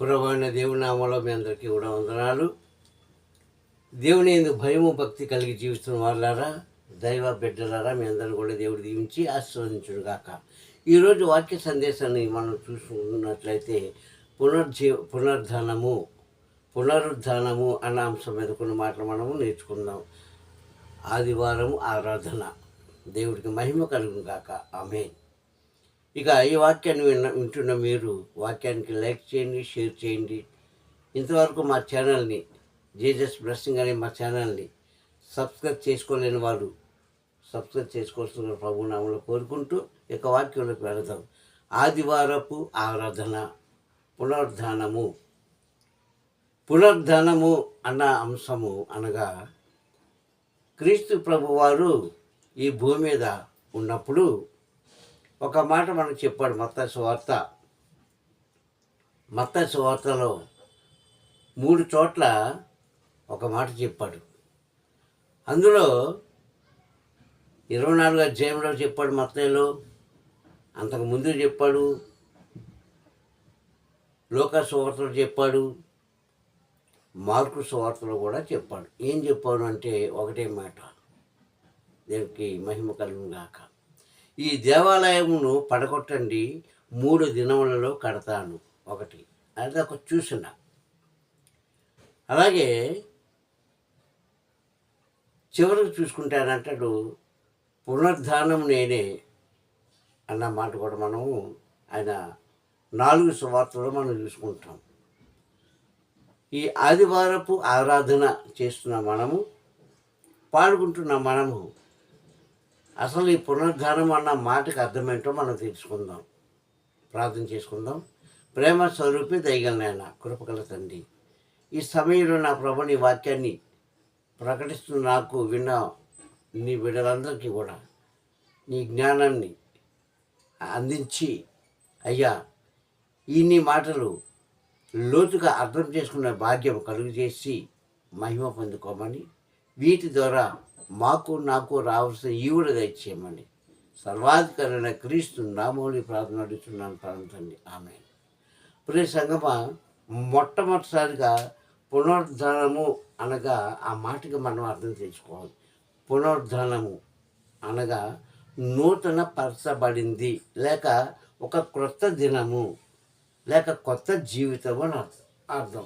పురమైన దేవుని మీ అందరికీ కూడా వందనాలు. దేవుని ఎందుకు భయము భక్తి కలిగి జీవిస్తున్న వాళ్ళారా దైవ బిడ్డలారా మీ అందరూ కూడా దేవుడు దీవించి ఆశీర్వదించుడు గాక ఈరోజు వాక్య సందేశాన్ని మనం చూసుకున్నట్లయితే పునర్జీ పునర్ధనము పునరుద్ధానము అన్న అంశం మీద కొన్ని మాటలు మనము నేర్చుకుందాం. ఆదివారం ఆరాధన. దేవుడికి మహిమ కలుగును కాక ఆమె ఇక ఈ వాక్యాన్ని విన్న వింటున్న మీరు వాక్యానికి లైక్ చేయండి షేర్ చేయండి. ఇంతవరకు మా ఛానల్ని జేజస్ బ్లెస్సింగ్ అనే మా ఛానల్ని సబ్స్క్రైబ్ చేసుకోలేని వారు సబ్స్క్రైబ్ చేసుకోవాల్సిన ప్రభునామంలో కోరుకుంటూ ఇక వాక్యంలోకి వెళదాం. ఆదివారపు ఆరాధన పునరుద్ధానము పునరుద్ధానము అన్న అంశము అనగా క్రీస్తు ప్రభువారు ఈ భూమి మీద ఉన్నప్పుడు ఒక మాట మనకు చెప్పాడు మత్త సువార్త మత్త సువార్తలో మూడు చోట్ల ఒక మాట చెప్పాడు. అందులో ఇరవై నాలుగు అధ్యాయంలో చెప్పాడు మత్తయ్యలో అంతకు ముందు చెప్పాడు లోక సువార్తలో చెప్పాడు మార్కు సువార్తలో కూడా చెప్పాడు. ఏం చెప్పాను అంటే ఒకటే మాట దేనికి మహిమ కలుగుగాక గాక. ఈ దేవాలయమును పడగొట్టండి మూడు దినములలో కడతాను. ఒకటి. అది ఒక చూసిన. అలాగే చివరికి చూసుకుంటానంటాడు పునరుద్ధానం నేనే అన్న మాట కూడా మనము ఆయన నాలుగు సువార్తలు మనం చూసుకుంటాం. ఈ ఆదివారపు ఆరాధన చేస్తున్న మనము పాల్గొంటున్న మనము. అసలు ఈ పునరుద్ధానం అన్న మాటకి అర్థమేంటో మనం తెలుసుకుందాం. ప్రార్థన చేసుకుందాం. ప్రేమ స్వరూపి దయగలనైన కృపకల తండ్రి. ఈ సమయంలో నా ప్రభు నీ వాక్యాన్ని ప్రకటిస్తున్న నాకు విన్న నీ బిడ్డలందరికీ కూడా నీ జ్ఞానాన్ని అందించి అయ్యా ఈ నీ మాటలు లోతుగా అర్థం చేసుకునే భాగ్యం కలుగు చేసి మహిమ పొందుకోమని వీటి ద్వారా మాకు నాకు రావాల్సిన ఈవుడు దయచేయమని. సర్వాధికారైన క్రీస్తు నామూలి ప్రార్థన అడుగుతున్నాను పరంతండి ఆమె ప్రియ సంగమ మొట్టమొదటిసారిగా పునరుద్ధరణము అనగా ఆ మాటకి మనం అర్థం చేసుకోవాలి పునరుద్ధరణము అనగా నూతన పరచబడింది లేక ఒక క్రొత్త దినము లేక కొత్త జీవితము అని అర్థం. అర్థం.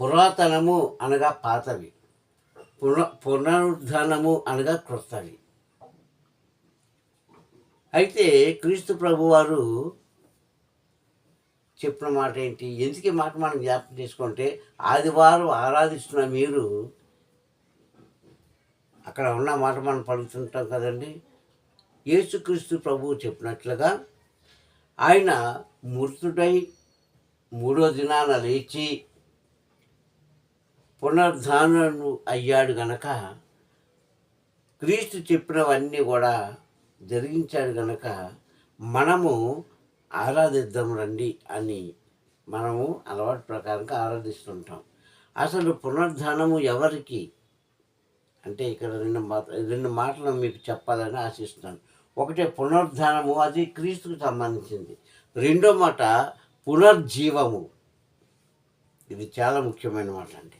పురాతనము అనగా పాతవి. పున పునరుద్ధానము అనగా క్రొత్తవి అయితే క్రీస్తు ప్రభువారు చెప్పిన మాట ఏంటి? ఎందుకు మాట మనం జ్ఞాపకం చేసుకుంటే ఆదివారం ఆరాధిస్తున్న మీరు అక్కడ ఉన్న మాట మనం పడుతుంటాం కదండి. యేసుక్రీస్తు ప్రభువు చెప్పినట్లుగా ఆయన మృతుడై మూడో దినాన లేచి పునర్ధానను అయ్యాడు గనక క్రీస్తు చెప్పినవన్నీ కూడా జరిగించాడు గనక మనము ఆరాధిద్దాం రండి అని మనము అలవాటు ప్రకారంగా ఆరాధిస్తుంటాం. అసలు పునర్ధానము ఎవరికి? అంటే ఇక్కడ రెండు మాట రెండు మాటలు మీకు చెప్పాలని ఆశిస్తున్నాను. ఒకటే పునర్ధానము అది క్రీస్తుకు సంబంధించింది. రెండో మాట పునర్జీవము. ఇది చాలా ముఖ్యమైన మాట అండి.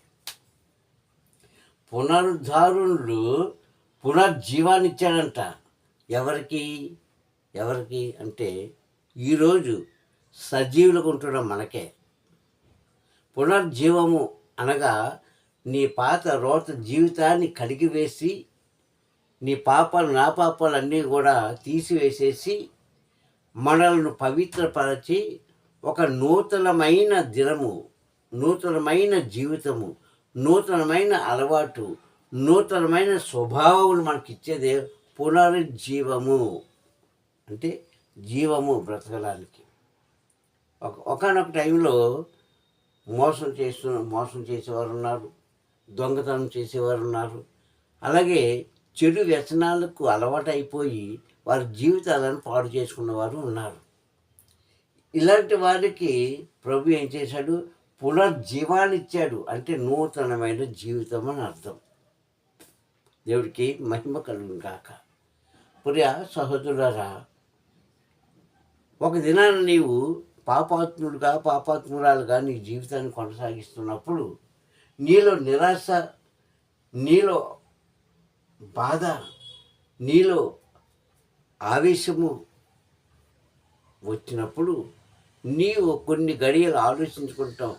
పునరుద్ధారులు పునర్జీవాన్ని ఇచ్చాడంట ఎవరికి? ఎవరికి? అంటే ఈరోజు సజీవులకు ఉంటున్న మనకే. పునర్జీవము అనగా నీ పాత రోత జీవితాన్ని కడిగివేసి నీ పాపాలు నా పాపాలు అన్నీ కూడా తీసివేసేసి మనల్ని పవిత్రపరచి ఒక నూతనమైన దినము నూతనమైన జీవితము నూతనమైన అలవాటు నూతనమైన స్వభావములు మనకి ఇచ్చేదే పునరుజ్జీవము. అంటే జీవము బ్రతకడానికి. ఒక ఒకనొక టైంలో మోసం చేస్తున్న మోసం చేసేవారు ఉన్నారు దొంగతనం చేసేవారు ఉన్నారు అలాగే చెడు వ్యసనాలకు అలవాటైపోయి వారి జీవితాలను పాడు చేసుకున్నవారు ఉన్నారు. ఇలాంటి వారికి ప్రభు ఏం చేశాడు? పునర్జీవాన్ని ఇచ్చాడు అంటే నూతనమైన జీవితం అని అర్థం. దేవుడికి మహిమ కలుగును కాక ప్రియ సహోదరురా ఒక దినాన నీవు పాపాత్ముడుగా పాపాత్మురాలుగా నీ జీవితాన్ని కొనసాగిస్తున్నప్పుడు నీలో నిరాశ నీలో బాధ నీలో ఆవేశము వచ్చినప్పుడు నీవు కొన్ని గడియలు ఆలోచించుకుంటావు.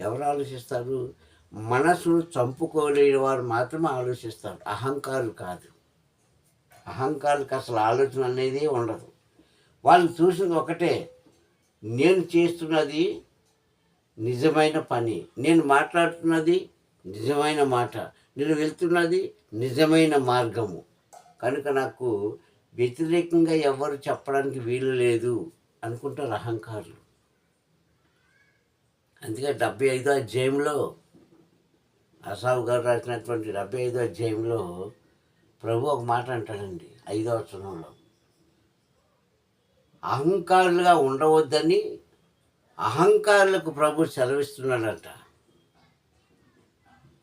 ఎవరు ఆలోచిస్తారు? మనసును చంపుకోలేని వారు మాత్రమే ఆలోచిస్తారు. అహంకారులు కాదు. అహంకారులకు అసలు ఆలోచన అనేది ఉండదు. వాళ్ళు చూసింది ఒకటే నేను చేస్తున్నది నిజమైన పని నేను మాట్లాడుతున్నది నిజమైన మాట నేను వెళ్తున్నది నిజమైన మార్గము. కనుక నాకు వ్యతిరేకంగా ఎవరు చెప్పడానికి వీలు లేదు. అనుకుంటారు అహంకారులు. అందుకే డెబ్బై ఐదో అధ్యాయంలో అసావు గారు రాసినటువంటి డెబ్బై ఐదో అధ్యాయంలో ప్రభు ఒక మాట అంటాడండి ఐదో వచనంలో. అహంకారులుగా ఉండవద్దని అహంకారులకు ప్రభు సెలవిస్తున్నాడట.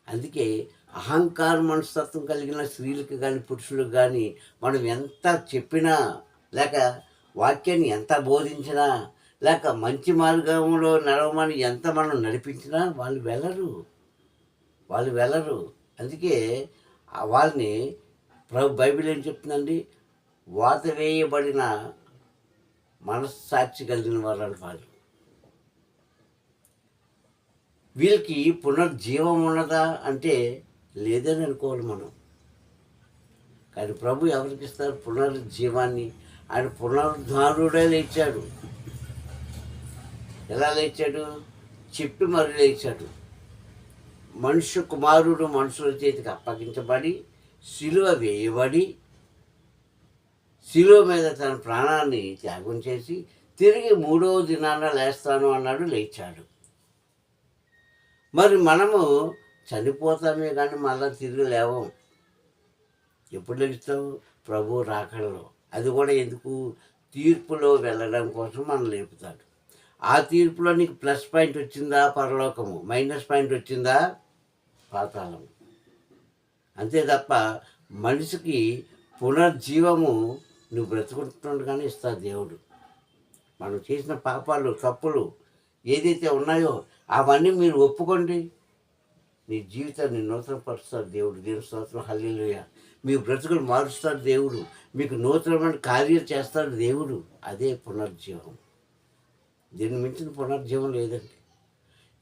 అందుకే అహంకార మనస్తత్వం కలిగిన స్త్రీలకు కానీ పురుషులకు కానీ మనం ఎంత చెప్పినా లేక వాక్యాన్ని ఎంత బోధించినా లేక మంచి మార్గంలో నడవమని ఎంత మనం నడిపించినా వాళ్ళు వెళ్ళరు. వాళ్ళు వెళ్ళరు. అందుకే వాళ్ళని ప్రభు బైబిల్ ఏం చెప్తుందండి? వాత వేయబడిన మనస్సాక్షి కలిగిన వాళ్ళు వాళ్ళు వీళ్ళకి పునర్జీవం ఉన్నదా అంటే లేదని అనుకోవాలి మనం. కానీ ప్రభు ఎవరికి ఇస్తారు? పునర్జీవాన్ని ఆయన పునరుద్ధారుడే లేచాడు. ఎలా లేచాడు? చెప్పి మరి లేచాడు. మనుష్య కుమారుడు మనుషుల చేతికి అప్పగించబడి శిలువ వేయబడి శిలువ మీద తన ప్రాణాన్ని త్యాగం చేసి తిరిగి మూడవ దినాన లేస్తాను అన్నాడు లేచాడు. మరి మనము చనిపోతామే కానీ మళ్ళీ తిరిగి లేవం. ఎప్పుడు లేస్తావు? ప్రభు రాకడలో. అది కూడా ఎందుకు? తీర్పులో వెళ్ళడం కోసం మనం లేపుతాడు. ఆ తీర్పులో నీకు ప్లస్ పాయింట్ వచ్చిందా పరలోకము? మైనస్ పాయింట్ వచ్చిందా పాతాళము. అంతే తప్ప మనిషికి పునర్జీవము నువ్వు బ్రతుకుంటుండగానే ఇస్తా దేవుడు. మనం చేసిన పాపాలు తప్పులు ఏదైతే ఉన్నాయో అవన్నీ మీరు ఒప్పుకోండి. నీ జీవితాన్ని నూతనపరుస్తారు దేవుడు. దేవుడు స్తోత్రం. హల్లీలుయా. మీ బ్రతుకులు మారుస్తాడు దేవుడు. మీకు నూతనమైన కార్యాలు చేస్తాడు దేవుడు. అదే పునర్జీవం. దీన్ని మించిన పునర్జీవం లేదండి.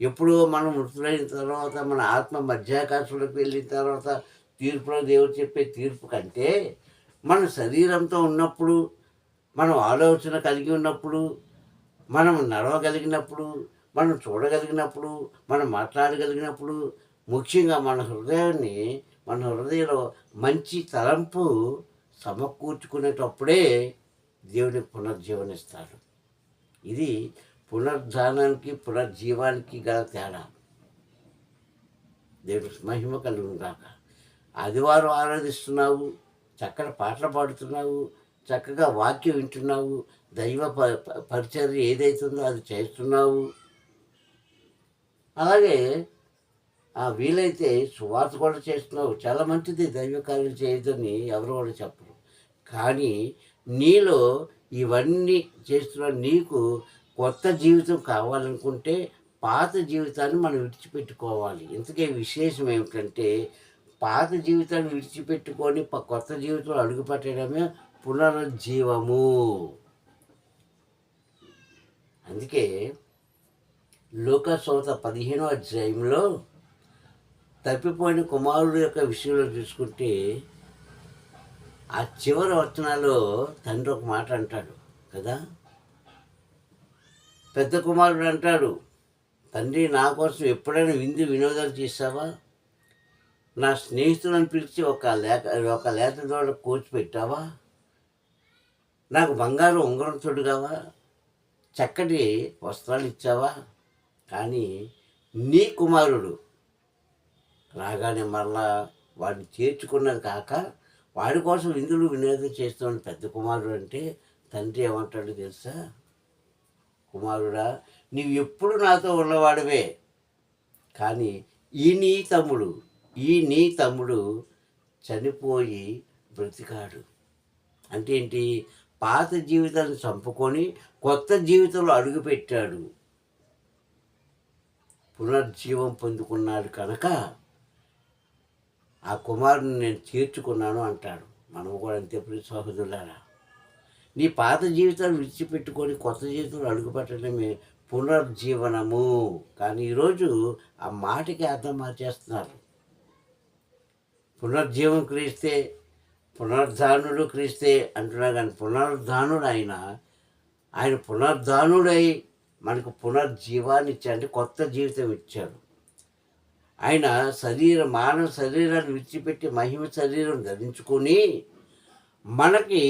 ఎప్పుడో మనం మృతులైన తర్వాత మన ఆత్మ మధ్యాకాశంలోకి వెళ్ళిన తర్వాత తీర్పులో దేవుడు చెప్పే తీర్పు కంటే మన శరీరంతో ఉన్నప్పుడు మనం ఆలోచన కలిగి ఉన్నప్పుడు మనం నడవగలిగినప్పుడు మనం చూడగలిగినప్పుడు మనం మాట్లాడగలిగినప్పుడు ముఖ్యంగా మన హృదయాన్ని మన హృదయంలో మంచి తలంపు సమకూర్చుకునేటప్పుడే దేవుని పునర్జీవనిస్తాడు ఇది పునర్ధానానికి పునర్జీవానికి గల తేడా. దేవుడు మహిమ కలుగును కాక ఆదివారం ఆరాధిస్తున్నావు చక్కటి పాటలు పాడుతున్నావు చక్కగా వాక్యం వింటున్నావు దైవ ప- పరిచర్య ఏదైతుందో అది చేస్తున్నావు. అలాగే వీలైతే సువార్త కూడా చేస్తున్నావు. చాలా మంచిది దైవ కార్యం చేయదని ఎవరు కూడా చెప్పరు. కానీ నీలో ఇవన్నీ చేస్తున్న నీకు కొత్త జీవితం కావాలనుకుంటే పాత జీవితాన్ని మనం విడిచిపెట్టుకోవాలి. ఇంతకే విశేషం ఏమిటంటే పాత జీవితాన్ని విడిచిపెట్టుకొని కొత్త జీవితంలో అడుగుపెట్టడమే పునరుజ్జీవము. అందుకే లోకసోత పదిహేనో అధ్యాయంలో తప్పిపోయిన కుమారుడు యొక్క విషయంలో చూసుకుంటే ఆ చివరి వచనాల్లో తండ్రి ఒక మాట అంటాడు కదా? పెద్ద కుమారుడు అంటాడు తండ్రి నా కోసం ఎప్పుడైనా విందు వినోదాలు చేస్తావా నా స్నేహితులను పిలిచి ఒక లేక ఒక లేత ద్వారా కోచి పెట్టావా? నాకు బంగారు ఉంగరం తొడుగావా? చక్కటి వస్త్రాలు ఇచ్చావా? కానీ నీ కుమారుడు రాగానే మరలా వాడిని చేర్చుకున్నది కాక వాడి కోసం ఇందులో వినోదం చేస్తున్న పెద్ద కుమారుడు అంటే తండ్రి ఏమంటాడు తెలుసా? కుమారుడా నీవు ఎప్పుడు నాతో ఉన్నవాడివే. కానీ ఈ నీ తమ్ముడు ఈ నీ తమ్ముడు చనిపోయి బ్రతికాడు. అంటే ఏంటి? పాత జీవితాన్ని చంపుకొని కొత్త జీవితంలో అడుగుపెట్టాడు. పునర్జీవం పొందుకున్నాడు కనుక ఆ కుమారుని నేను చేర్చుకున్నాను అంటాడు. మనము కూడా అంతే ప్రియ సహోదరులారా. నీ పాత జీవితాన్ని విడిచిపెట్టుకొని కొత్త జీవితంలో అడుగుపెట్టడమే పునర్జీవనము. కానీ ఈరోజు ఆ మాటకి అర్థం మార్చేస్తున్నారు. పునర్జీవం క్రీస్తే పునర్ధానుడు క్రీస్తే అంటున్నారు కానీ పునరుద్ధానుడు ఆయన ఆయన పునర్ధానుడై మనకు పునర్జీవాన్ని ఇచ్చాడు కొత్త జీవితం ఇచ్చాడు. ఆయన శరీర మానవ శరీరాన్ని విడిచిపెట్టి మహిమ శరీరం ధరించుకొని మనకి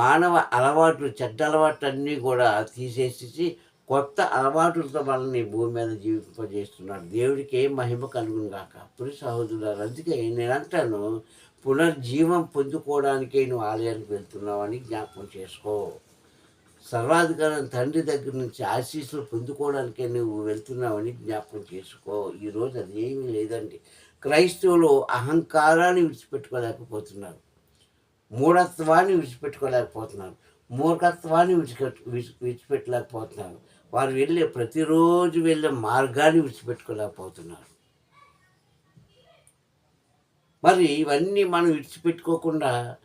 మానవ అలవాట్లు చెడ్డ అలవాట్లు అన్నీ కూడా తీసేసి కొత్త అలవాటులతో మనల్ని భూమి మీద జీవింపజేస్తున్నాడు. దేవుడికి ఏం మహిమ కలుగును కాక పురి సహోదరులు అందుకే నేను అంటాను పునర్జీవం పొందుకోవడానికే నువ్వు ఆలయానికి వెళ్తున్నావని జ్ఞాపకం చేసుకో. సర్వాధికారం తండ్రి దగ్గర నుంచి ఆశీస్సులు పొందుకోవడానికే నువ్వు వెళ్తున్నావని జ్ఞాపకం చేసుకో. ఈరోజు అది ఏమీ లేదండి. క్రైస్తవులు అహంకారాన్ని విడిచిపెట్టుకోలేకపోతున్నారు. మూఢత్వాన్ని విడిచిపెట్టుకోలేకపోతున్నారు. మూర్ఖత్వాన్ని విడిచిపెట్టు విడిచి- విడిచిపెట్టలేకపోతున్నారు. వారు వెళ్ళే ప్రతిరోజు వెళ్ళే మార్గాన్ని విడిచిపెట్టుకోలేకపోతున్నారు. మరి ఇవన్నీ మనం విడిచిపెట్టుకోకుండా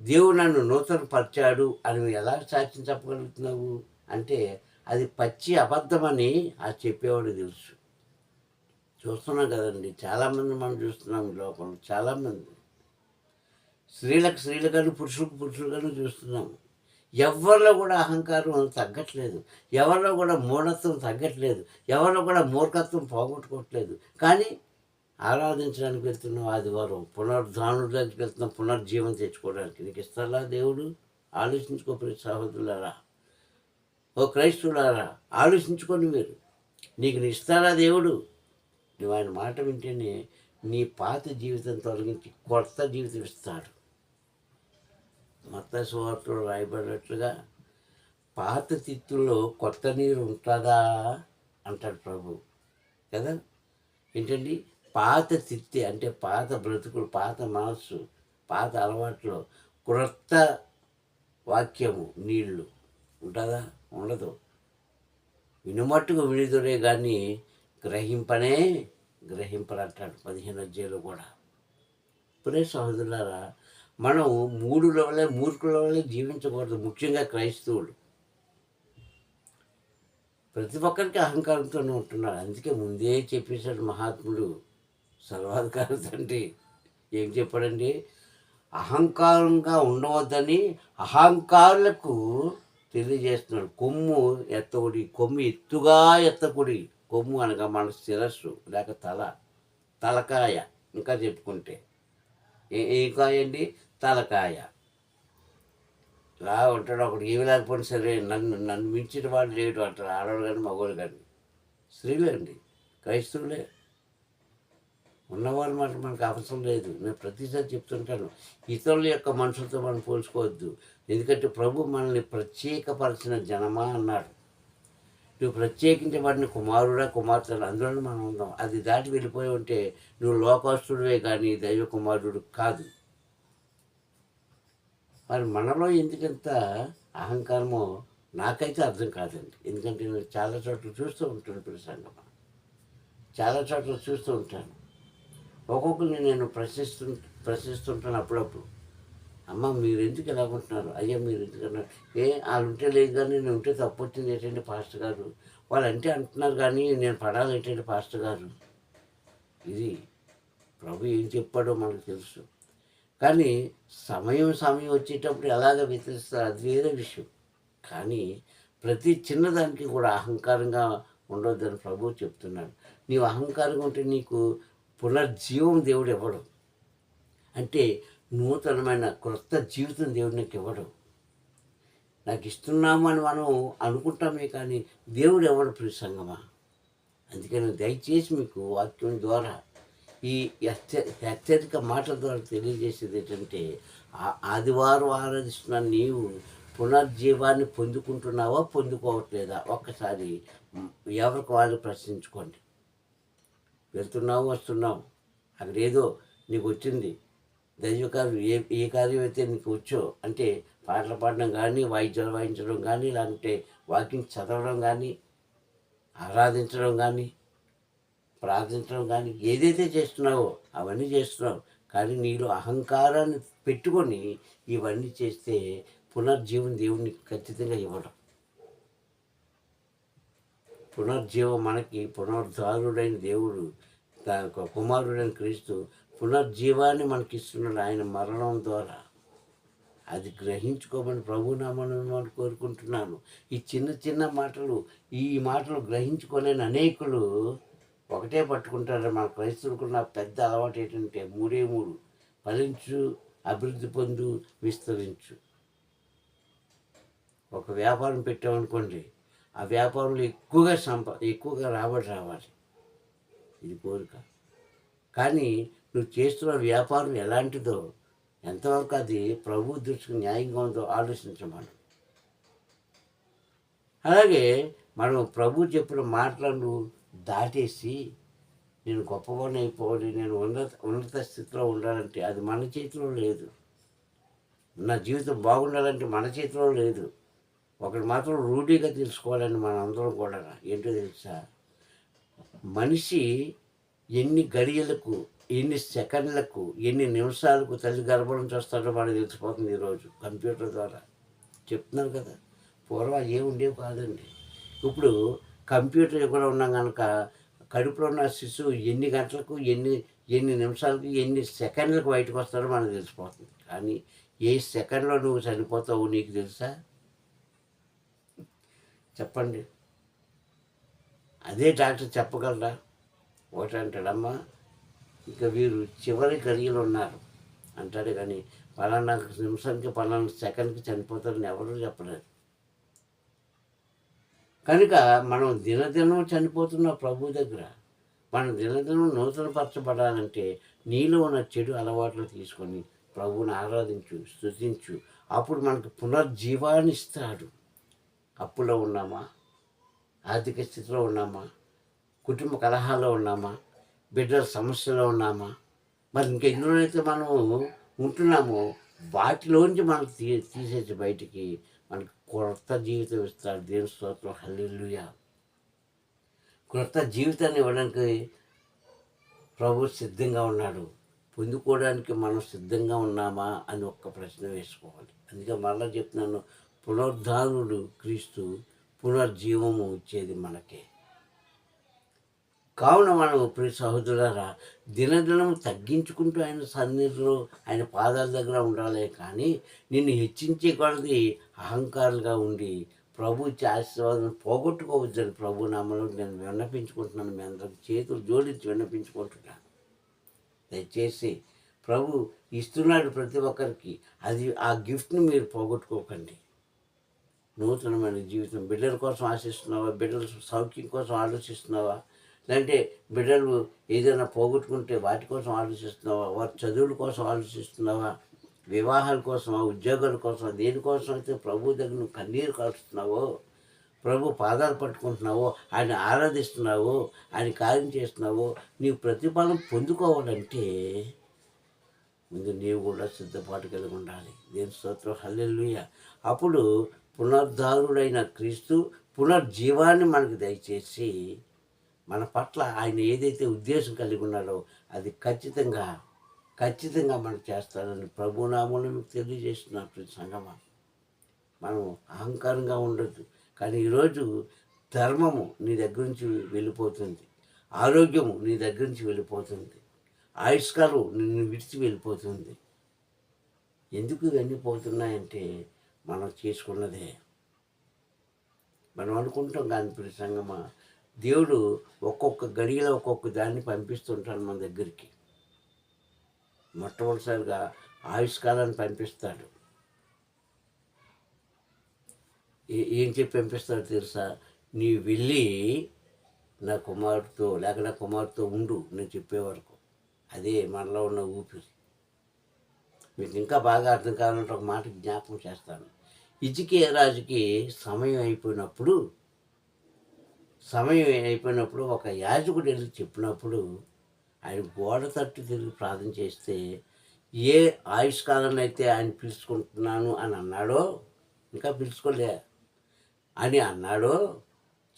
దేవుడు నన్ను నూతన పరిచాడు అని నువ్వు ఎలా సాక్ష్యం చెప్పగలుగుతున్నావు? అంటే అది పచ్చి అబద్ధమని ఆ చెప్పేవాడు తెలుసు. చూస్తున్నాం కదండి చాలామంది మనం చూస్తున్నాం లోకంలో చాలామంది. స్త్రీలకు స్త్రీలుగాను పురుషులకు పురుషులుగాను చూస్తున్నాము ఎవరిలో కూడా అహంకారం తగ్గట్లేదు. ఎవరిలో కూడా మూఢత్వం తగ్గట్లేదు. ఎవరిలో కూడా మూర్ఖత్వం పోగొట్టుకోవట్లేదు. కానీ ఆరాధించడానికి వెళ్తున్నాం ఆదివారం పునరుద్ధానుడానికి వెళ్తున్నాం పునర్జీవం తెచ్చుకోవడానికి. నీకు ఇస్తారా దేవుడు? ఆలోచించుకోపోయి సహోదరులారా. ఓ క్రైస్తులారా ఆలోచించుకోండి మీరు. నీకు నీ ఇస్తారా దేవుడు? నువ్వు ఆయన మాట వింటేనే నీ పాత జీవితం తొలగించి కొత్త జీవితం ఇస్తాడు. మత సువార్తలో రాయబడినట్లుగా పాత తిత్తుల్లో కొత్త నీరు ఉంటుందా? అంటాడు ప్రభు. కదా? ఏంటండి? పాత తిత్తి అంటే పాత బ్రతుకులు పాత మనస్సు పాత అలవాట్లు క్రొత్త వాక్యము నీళ్ళు ఉంటుందా? ఉండదు. వినుమట్టుకు విడుదలే కానీ గ్రహింపనే గ్రహింపలంటాడు పదిహేను అధ్యాయులు కూడా. ఇప్పుడే సహోదరులారా మనం మూడు వల్లే మూర్ఖుల వల్లే జీవించకూడదు ముఖ్యంగా క్రైస్తవులు. ప్రతి ఒక్కరికి అహంకారంతోనే ఉంటున్నారు. అందుకే ముందే చెప్పేశాడు మహాత్ముడు సర్వాధికారి తండ్రి. ఏం చెప్పాడండి? అహంకారంగా ఉండవద్దని అహంకారులకు తెలియజేస్తున్నాడు. కొమ్ము ఎత్తకుడి కొమ్ము ఎత్తుగా ఎత్తకుడి కొమ్ము అనగా మన శిరస్సు లేక తల తలకాయ. ఇంకా చెప్పుకుంటే. ఏ కాయండి? కాయ అండి తలకాయ. ఇలా ఉంటాడు ఒకడు ఏమి లేకపోయినా సరే నన్ను నన్ను మించిన వాడు లేడు అంటారు ఆడవాడు కానీ మగవాడు కానీ. స్త్రీలే అండి క్రైస్తవులే. ఉన్నవాళ్ళు మాట మనకు అవసరం లేదు. నేను ప్రతిసారి చెప్తుంటాను ఇతరుల యొక్క మనుషులతో మనం పోల్చుకోవద్దు. ఎందుకంటే ప్రభు మనల్ని ప్రత్యేకపరిచిన జనమా అన్నాడు. నువ్వు ప్రత్యేకించబడిన కుమారుడా కుమార్తెలు అందులో మనం ఉందాం. అది దాటి వెళ్ళిపోయి ఉంటే నువ్వు లోకస్తుడివే కానీ దైవ కుమారుడు కాదు. మరి మనలో ఎందుకంత అహంకారమో నాకైతే అర్థం కాదండి. ఎందుకంటే నేను చాలా చోట్ల చూస్తూ ఉంటాను ఇప్పుడు సంగమ చాలా చోట్ల చూస్తూ ఉంటాను. ఒక్కొక్కరిని నేను ప్రశ్నిస్తు ప్రశ్నిస్తుంటాను అప్పుడప్పుడు. అమ్మ మీరు ఎందుకు ఎలా ఉంటున్నారు? అయ్యా మీరు ఎందుకన్నారు ఏ వాళ్ళు ఉంటే లేదు కానీ నేను ఉంటే తప్పు వచ్చింది ఏంటంటే పాస్టర్ గారు. వాళ్ళు అంటే అంటున్నారు కానీ నేను పడాలి ఏంటంటే పాస్టర్ గారు. ఇది ప్రభు ఏం చెప్పాడో మనకు తెలుసు. కానీ సమయం సమయం వచ్చేటప్పుడు ఎలాగ వ్యతిరేస్తారు అది వేరే విషయం. కానీ ప్రతి చిన్నదానికి కూడా అహంకారంగా ఉండొద్దని ప్రభువు చెప్తున్నాడు. నీవు అహంకారంగా ఉంటే నీకు పునర్జీవం దేవుడు ఇవ్వడు. అంటే నూతనమైన క్రొత్త జీవితం దేవుడు నాకు ఇవ్వడు. నాకు ఇస్తున్నాము అని మనం అనుకుంటామే కానీ దేవుడు ఎవడు ప్రియ సంగమా? అందుకని దయచేసి మీకు వాక్యం ద్వారా ఈ హెచ్చ హెచ్చరిక మాటల ద్వారా తెలియజేసేది ఏంటంటే ఆ ఆదివారం ఆరాధిస్తున్న నీవు పునర్జీవాన్ని పొందుకుంటున్నావా పొందుకోవట్లేదా? ఒక్కసారి ఎవరికి వాళ్ళు ప్రశ్నించుకోండి. వెళ్తున్నావు వస్తున్నావు. అక్కడ ఏదో నీకు వచ్చింది. దైవ కార్యం ఏ ఏ కార్యం అయితే నీకు వచ్చో అంటే పాటలు పాడడం కానీ వాయిద్యాలు వాయించడం కానీ లేదంటే వాకింగ్ చదవడం కానీ ఆరాధించడం కానీ ప్రార్థించడం కానీ ఏదైతే చేస్తున్నావో అవన్నీ చేస్తున్నావు. కానీ నీలో అహంకారాన్ని పెట్టుకొని ఇవన్నీ చేస్తే పునర్జీవం దేవుడిని ఖచ్చితంగా ఇవ్వడం. పునర్జీవం మనకి పునరుద్ధారుడైన దేవుడు తన కుమారుడైన క్రీస్తు పునర్జీవాన్ని మనకి ఇస్తున్నాడు ఆయన మరణం ద్వారా. అది గ్రహించుకోమని ప్రభునామను మనం కోరుకుంటున్నాను. ఈ చిన్న చిన్న మాటలు ఈ మాటలు గ్రహించుకోలేని అనేకులు ఒకటే పట్టుకుంటారు. మన క్రైస్తవులకున్న పెద్ద అలవాటు ఏంటంటే మూడే మూడు. ఫలించు అభివృద్ధి పొందు విస్తరించు. ఒక వ్యాపారం పెట్టామనుకోండి ఆ వ్యాపారంలో ఎక్కువగా సంపా ఎక్కువగా రాబడి రావాలి. ఇది కోరిక. కానీ నువ్వు చేస్తున్న వ్యాపారం ఎలాంటిదో ఎంతవరకు అది ప్రభు దృష్టికి న్యాయంగా ఉందో ఆలోచించమను. అలాగే మనం ప్రభు చెప్పిన మాటలను దాటేసి నేను గొప్పవాడిని అయిపోవాలి నేను ఉన్నత ఉన్నత స్థితిలో ఉండాలంటే అది మన చేతిలో లేదు. నా జీవితం బాగుండాలంటే మన చేతిలో లేదు. ఒకటి మాత్రం రూఢీగా తెలుసుకోవాలని మనం అందరం కూడా ఏంటో తెలుసా? మనిషి ఎన్ని గడియలకు ఎన్ని సెకండ్లకు ఎన్ని నిమిషాలకు తల్లి గర్భం చేస్తాడో మనకు తెలిసిపోతుంది ఈరోజు కంప్యూటర్ ద్వారా. చెప్తున్నారు కదా. పూర్వం ఏ ఉండేవి కాదండి. ఇప్పుడు కంప్యూటర్ కూడా ఉన్నాం కనుక కడుపులో ఉన్న శిశువు ఎన్ని గంటలకు ఎన్ని ఎన్ని నిమిషాలకు ఎన్ని సెకండ్లకు బయటకు వస్తాడో మనకు తెలిసిపోతుంది. కానీ ఏ సెకండ్లో నువ్వు చనిపోతావు నీకు తెలుసా? చెప్పండి. అదే డాక్టర్ చెప్పగలరా? ఒకటంటాడమ్మా ఇక వీరు చివరి గడియలు ఉన్నారు. అంటాడు కానీ పలానా నిమిషానికి పలానా సెకండ్కి చనిపోతారని ఎవరు చెప్పలేరు. కనుక మనం దినదినం చనిపోతున్న ప్రభు దగ్గర మనం దినదినం నూతనపరచబడాలంటే నీలో ఉన్న చెడు అలవాట్లు తీసుకొని ప్రభువుని ఆరాధించు స్తుతించు. అప్పుడు మనకు పునర్జీవాన్ని ఇస్తాడు అప్పులో ఉన్నామా? ఆర్థిక స్థితిలో ఉన్నామా? కుటుంబ కలహాల్లో ఉన్నామా? బిడ్డల సమస్యలో ఉన్నామా? మరి ఇంకా ఎన్నోనైతే మనం ఉంటున్నామో వాటిలోంచి మనకు తీ తీసేసి బయటికి మనకు కొత్త జీవితం ఇస్తారు దేవుని స్తోత్రం. హల్లుయా కొత్త జీవితాన్ని ఇవ్వడానికి ప్రభు సిద్ధంగా ఉన్నాడు. పొందుకోవడానికి మనం సిద్ధంగా ఉన్నామా అని ఒక్క ప్రశ్న వేసుకోవాలి. అందుకే మరలా చెప్తున్నాను పునరుద్ధారుడు క్రీస్తు పునర్జీవము ఇచ్చేది మనకే. కావున మనం ప్రియ సహోదరులారా దినదినం తగ్గించుకుంటూ ఆయన సన్నిధిలో ఆయన పాదాల దగ్గర ఉండాలి కానీ నిన్ను హెచ్చించే కొలది అహంకారులుగా ఉండి ప్రభు ఆశీర్వాదం పోగొట్టుకోవద్దని ప్రభు నామలో నేను విన్నపించుకుంటున్నాను. మీ అందరికి చేతులు జోడించి విన్నపించుకుంటున్నాను. దయచేసి ప్రభు ఇస్తున్నాడు ప్రతి ఒక్కరికి. అది ఆ గిఫ్ట్ని మీరు పోగొట్టుకోకండి. నూతనమైన జీవితం. బిడ్డల కోసం ఆశిస్తున్నావా? బిడ్డల సౌఖ్యం కోసం ఆలోచిస్తున్నావా? లేదంటే బిడ్డలు ఏదైనా పోగొట్టుకుంటే వాటి కోసం ఆలోచిస్తున్నావా? వారి చదువుల కోసం ఆలోచిస్తున్నావా? వివాహాల కోసం ఉద్యోగాల కోసం దేనికోసం అయితే ప్రభు దగ్గర నువ్వు కన్నీరు కాలుస్తున్నావో ప్రభు పాదాలు పట్టుకుంటున్నావో ఆయన ఆరాధిస్తున్నావో ఆయన కార్యం చేస్తున్నావో నీవు ప్రతిఫలం పొందుకోవాలంటే ముందు నీవు కూడా సిద్ధపాటు కలిగి ఉండాలి. దేని స్తోత్రం. హల్లెలూయ. అప్పుడు పునరుద్ధారుడైన క్రీస్తు పునర్జీవాన్ని మనకు దయచేసి మన పట్ల ఆయన ఏదైతే ఉద్దేశం కలిగి ఉన్నాడో అది ఖచ్చితంగా ఖచ్చితంగా మనకు చేస్తాడని ప్రభునామంలో మీకు తెలియజేస్తున్నారు ప్రతి మనం అహంకారంగా ఉండదు కానీ ఈరోజు ధర్మము నీ దగ్గర నుంచి వెళ్ళిపోతుంది. ఆరోగ్యము నీ దగ్గర నుంచి వెళ్ళిపోతుంది. ఆయుష్కాలం నిన్ను విడిచి వెళ్ళిపోతుంది. ఎందుకు ఇవన్నీ పోతున్నాయంటే మనం చేసుకున్నదే. మనం అనుకుంటాం కానీ ప్రతి సంగమా దేవుడు ఒక్కొక్క గడియలో ఒక్కొక్క దాన్ని పంపిస్తుంటాడు మన దగ్గరికి. మొట్టమొదటిసారిగా ఆయుష్కాలాన్ని పంపిస్తాడు. ఏం చెప్పి పంపిస్తాడు తెలుసా? నీ వెళ్ళి నా కుమారుడితో లేక నా కుమారుడితో ఉండు నేను చెప్పే వరకు. అదే మనలో ఉన్న ఊపిరి. మీకు ఇంకా బాగా అర్థం కావాలంటే ఒక మాట జ్ఞాపకం చేస్తాను. ఇజికే రాజుకి సమయం అయిపోయినప్పుడు సమయం అయిపోయినప్పుడు ఒక యాజకుడు వెళ్ళి చెప్పినప్పుడు ఆయన గోడ తట్టు తిరిగి ప్రార్థన చేస్తే ఏ ఆయుష్కాలాన్ని అయితే ఆయన పిలుచుకుంటున్నాను అని అన్నాడో ఇంకా పిలుచుకోలే అని అన్నాడో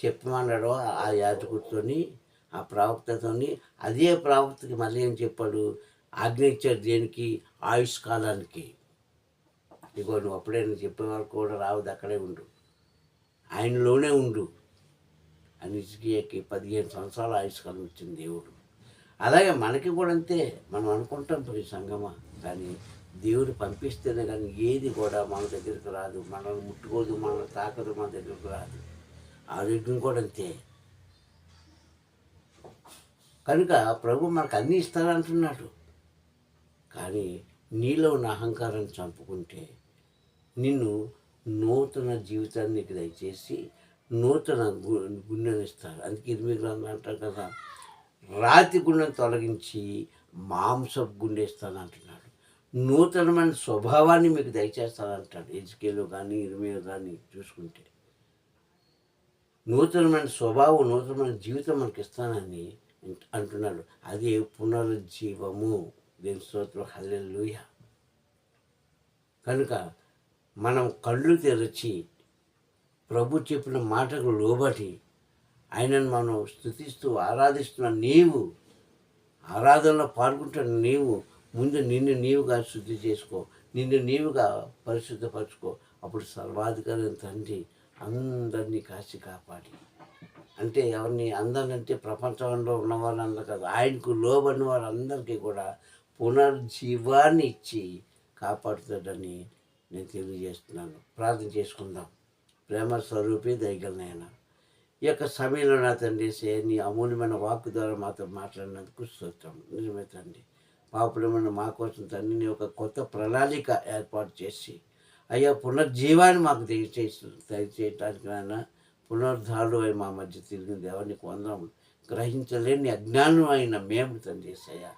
చెప్పమన్నాడో ఆ యాజకుడితోని ఆ ప్రవక్తతోని అదే ప్రవక్తకి మళ్ళీ ఏం చెప్పాడు? ఆజ్ఞ ఇచ్చాడు దేనికి? ఆయుష్ కాలానికి ఇగో నువ్వు అప్పుడే నువ్వు చెప్పే వరకు కూడా రావద్దు అక్కడే ఉండు. ఆయనలోనే ఉండు. అని ఇసుకకి పదిహేను సంవత్సరాల ఆయుష్కాలం వచ్చింది దేవుడు. అలాగే మనకి కూడా అంతే మనం అనుకుంటాం ప్రతి సంగమ కానీ దేవుడు పంపిస్తేనే కానీ ఏది కూడా మన దగ్గరికి రాదు మనల్ని ముట్టుకోదు మనల్ని తాకదు మన దగ్గరికి రాదు. ఆరోగ్యం కూడా అంతే. కనుక ప్రభు మనకు అన్నీ ఇస్తారంటున్నాడు కానీ నీలో ఉన్న అహంకారాన్ని చంపుకుంటే నిన్ను నూతన జీవితాన్ని నీకు దయచేసి నూతన గు- ఇస్తారు. అందుకే ఇరిమి గ్రంథం అంటారు కదా రాతి గుండెను తొలగించి మాంసపు గుండె ఇస్తాను అంటున్నాడు నూతనమైన స్వభావాన్ని మీకు దయచేస్తానంటాడు. ఎజ్కేలో కానీ ఇరిమిలో కానీ చూసుకుంటే. నూతనమైన స్వభావం నూతనమైన జీవితం మనకి ఇస్తానని అంటున్నాడు. అది పునరుజ్జీవము. దేని స్తోత్రం? హల్లెలూయ. కనుక మనం కళ్ళు తెరచి ప్రభు చెప్పిన మాటకు లోబడి ఆయనను మనం స్థుతిస్తూ ఆరాధిస్తున్న నీవు ఆరాధనలో పాల్గొంటున్న నీవు ముందు నిన్ను నీవుగా శుద్ధి చేసుకో నిన్ను నీవుగా పరిశుద్ధపరచుకో. అప్పుడు సర్వాధికారి తండ్రి అందరినీ కాచి కాపాడి. అంటే ఎవరిని అందరినంటే ప్రపంచంలో ఉన్న వాళ్ళందరూ కాదు ఆయనకు లోబడిన వాళ్ళందరికీ కూడా పునర్జీవాన్ని ఇచ్చి కాపాడుతాడని నేను తెలియజేస్తున్నాను. ప్రార్థన చేసుకుందాం. ప్రేమ స్వరూపి దయగలనైనా ఈ యొక్క సమయంలో నా తండ్రి నీ అమూల్యమైన వాక్కు ద్వారా మాతో మాట్లాడినందుకు స్తోత్రం. నిజమే తండ్రి పాపులమైన మా కోసం తండ్రి నీ ఒక కొత్త ప్రణాళిక ఏర్పాటు చేసి అయ్యా పునర్జీవాన్ని మాకు దయచేసి దయచేయటానికి నాయన పునరుద్ధారుడు అయి మా మధ్య తిరిగిన దేవానికి వందరం గ్రహించలేని అజ్ఞానం అయిన మేము తండ్రి అయ్యా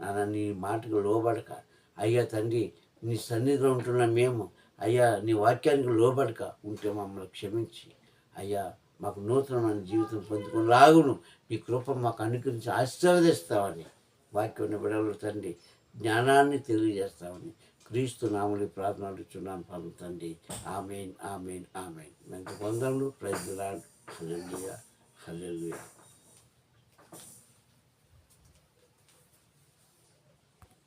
నాన్న నీ మాటకు లోబడక అయ్యా తండ్రి నీ సన్నిధిలో ఉంటున్న మేము అయ్యా నీ వాక్యానికి లోబడక ఉంటే మమ్మల్ని క్షమించి. అయ్యా మాకు నూతనమైన జీవితం పొందుకుని లాగును నీ కృప మాకు అనుకరించి ఆశీర్వదిస్తామని వాక్యం బిడవలు తండ్రి. జ్ఞానాన్ని తెలియజేస్తామని క్రీస్తు నామని ప్రార్థనలు చున్నాను పాలు తండ్రి. Amen amen amen. మంచి వందలు ప్రజలు హల్లెలూయా హల్లెలూయా.